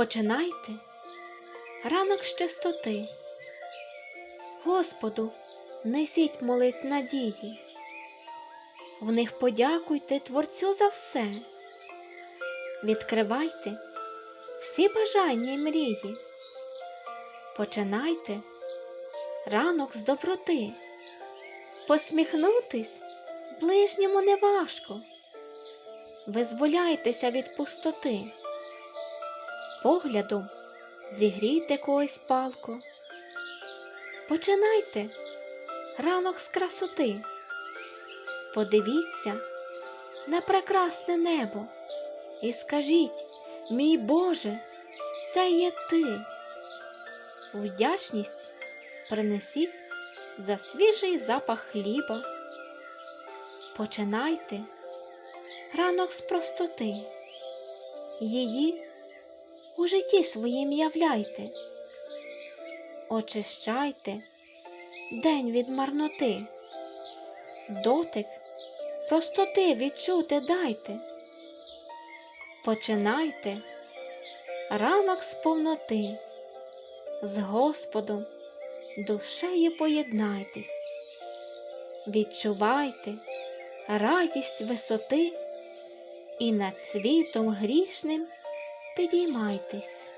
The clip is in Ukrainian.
Починайте ранок з чистоти. Господу несіть молит надії. В них подякуйте Творцю за все. Відкривайте всі бажання й мрії. Починайте ранок з доброти. Посміхнутись ближньому неважко. Визволяйтеся від пустоти. Поглядом зігрійте когось палко. Починайте ранок з красоти. Подивіться на прекрасне небо і скажіть, мій Боже, це є ти. Вдячність принесіть за свіжий запах хліба. Починайте ранок з простоти. Її у житті своїм являйте, очищайте день від марноти, дотик простоти відчути дайте, починайте ранок з повноти, з Господом душею поєднайтесь, відчувайте радість висоти і над світом грішним підіймайтесь.